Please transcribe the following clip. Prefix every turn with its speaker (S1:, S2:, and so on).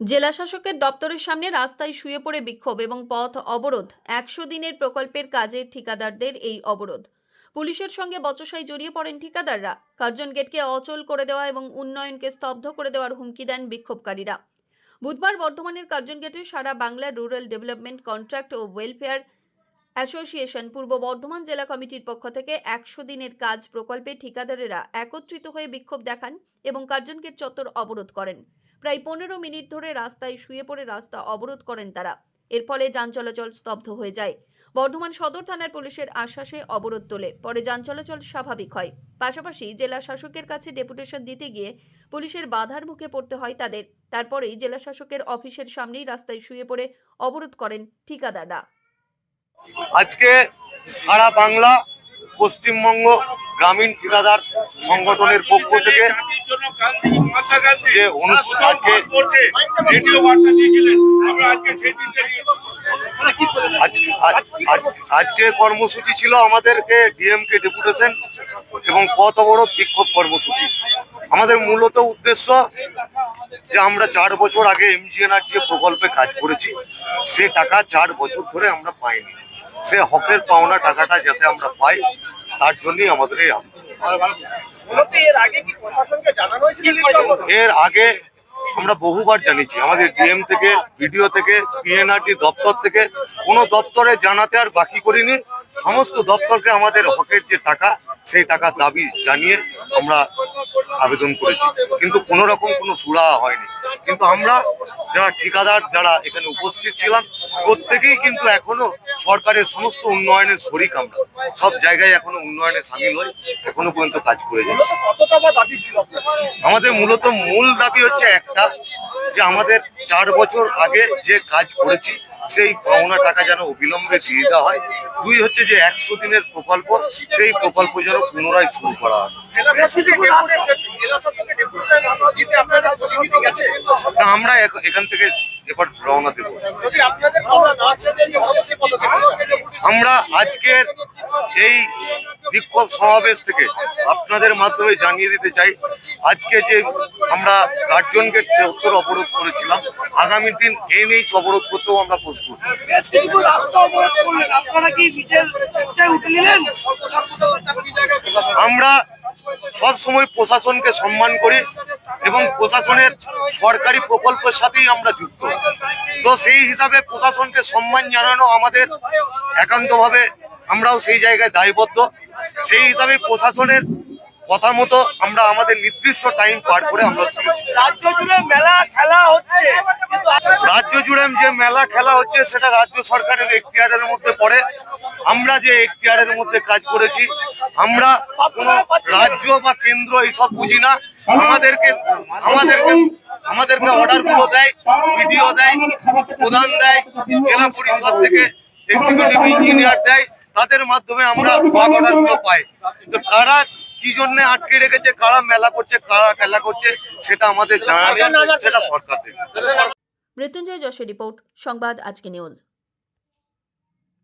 S1: জেলা শাসকের দপ্তরের সামনে রাস্তায় শুয়ে পড়ে বিক্ষোভ এবং পথ অবরোধ, একশো দিনের প্রকল্পের কাজের ঠিকাদারদের এই অবরোধ। পুলিশের সঙ্গে বচসায় জড়িয়ে পড়েন ঠিকাদাররা। কার্জন গেটকে অচল করে দেওয়া এবং উন্নয়নকে স্তব্ধ করে দেওয়ার হুমকি দেন বিক্ষোভকারীরা। বুধবার বর্ধমানের কার্জন গেটে সারা বাংলা রুরাল ডেভেলপমেন্ট কন্ট্রাক্ট ও ওয়েলফেয়ার অ্যাসোসিয়েশন পূর্ব বর্ধমান জেলা কমিটির পক্ষ থেকে একশো দিনের কাজ প্রকল্পে ঠিকাদারেরা একত্রিত হয়ে বিক্ষোভ দেখান এবং কার্জন গেট চত্বর অবরোধ করেন। প্রায় পনেরো মিনিট ধরে রাস্তায় শুয়ে পড়ে রাস্তা অবরোধ করেন তারা। এর ফলে যান চলাচল স্তব্ধ হয়ে যায়। বর্ধমান সদর থানার পুলিশের আশ্বাসে অবরোধ তোলে, পরে যান চলাচল স্বাভাবিক হয়। পাশাপাশি জেলা শাসকের কাছে ডেপুটেশন দিতে গিয়ে পুলিশের বাধার মুখে পড়তে হয় তাদের। তারপরেই জেলা শাসকের অফিসের সামনেই রাস্তায় শুয়ে পড়ে অবরোধ করেন ঠিকাদাররা।
S2: আজকে সারা বাংলা, পশ্চিমবঙ্গ গ্রামীণ ঠিকাদার সংগঠনের পক্ষ থেকে যে আজকে কর্মসূচি ছিল আমাদেরকে ডিএমকে ডেপুটেশন এবং পথ অবরোধ বিক্ষোভ কর্মসূচি। আমাদের মূলত উদ্দেশ্য যে আমরা চার বছর আগে এমজিএনআর যে প্রকল্পে কাজ করেছি সে টাকা চার বছর ধরে আমরা পাইনি। সে হকের পাওনা টাকাটা যাতে আমরা পাই তার জন্যই আমাদের এই
S3: এর আগে
S2: আমরা বহুবার জানিয়েছি আমাদের ডিএম থেকে ভিডিও থেকে পিএনআরটি দপ্তর থেকে কোনো দপ্তরে জানাতে আর বাকি করিনি। সমস্ত দপ্তরকে আমাদের হকের যে টাকা সেই টাকার দাবি জানিয়ে আমরা আবেদন করেছি। কিন্তু কোনো রকম কোনো সুরাহা হয়নি। কিন্তু আমরা যারা ঠিকাদার যারা এখানে উপস্থিত ছিলাম প্রত্যেকেই কিন্তু এখনও সরকারের সমস্ত উন্নয়নের শরিক আমরা। সব জায়গায় এখনও উন্নয়নে সামিল হই এখনও পর্যন্ত কাজ করে যাচ্ছি? আমাদের মূলত মূল দাবি হচ্ছে একটা যে আমাদের চার বছর আগে যে কাজ করেছি সেই পাওনা টাকা যেন অবিলম্বে দিয়ে দেওয়া হয়। দুই হচ্ছে যে একশো দিনের প্রকল্প সেই প্রকল্প যেন পুনরায় শুরু করা হয়। তা আমরা এখান থেকে এবার রওনা দেবো।
S3: না।
S2: আমরা আজকের এই বিক্ষোভ সমাবেশ থেকে আপনাদের মাধ্যমে জানিয়ে দিতে চাই আজকে যে আমরা গার্জনকে উত্তর অবরোধ করেছিলাম আগামী দিন এনএইচ অবরোধ করতেও আমরা প্রস্তুত। আমরা সব সময় প্রশাসনকে সম্মান করি এবং প্রশাসনের সরকারি প্রকল্পের সাথেই আমরা যুক্ত। তো সেই হিসাবে প্রশাসনকে সম্মান জানানো আমাদের একান্তভাবে আমরাও সেই জায়গায় দায়বদ্ধ। সেই হিসাবে প্রশাসনের কথা মতো আমরা আমাদের নির্দিষ্ট টাইম পার করে আমরা
S3: রাজ্য জুড়ে মেলা খেলা হচ্ছে।
S2: রাজ্য জুড়ে যে মেলা খেলা হচ্ছে সেটা রাজ্য সরকারের এখতিয়ারের মধ্যে পড়ে। আমরা যে এখতিয়ারের মধ্যে কাজ করেছি আমরা কোনো রাজ্য বা কেন্দ্র এইসব বুঝি না। আমাদেরকে আমাদেরকে আমাদেরকে অর্ডারগুলো দেয় ভিডিও দেয় প্রধান দেয় জেলা পরিষদ থেকে এক্সিকিউটিভ ইঞ্জিনিয়ার দেয় তাদের মাধ্যমে আমরা ওয়ার্ক অর্ডারগুলো পাই। তো কারা কি জন্য আটকে রেখেছে কারা মেলা করছে কারা খেলা করছে সেটা আমাদের জানা নেই সেটা সরকার
S1: মৃত্যুঞ্জয় যশের রিপোর্ট সংবাদ আজকে নিউজ।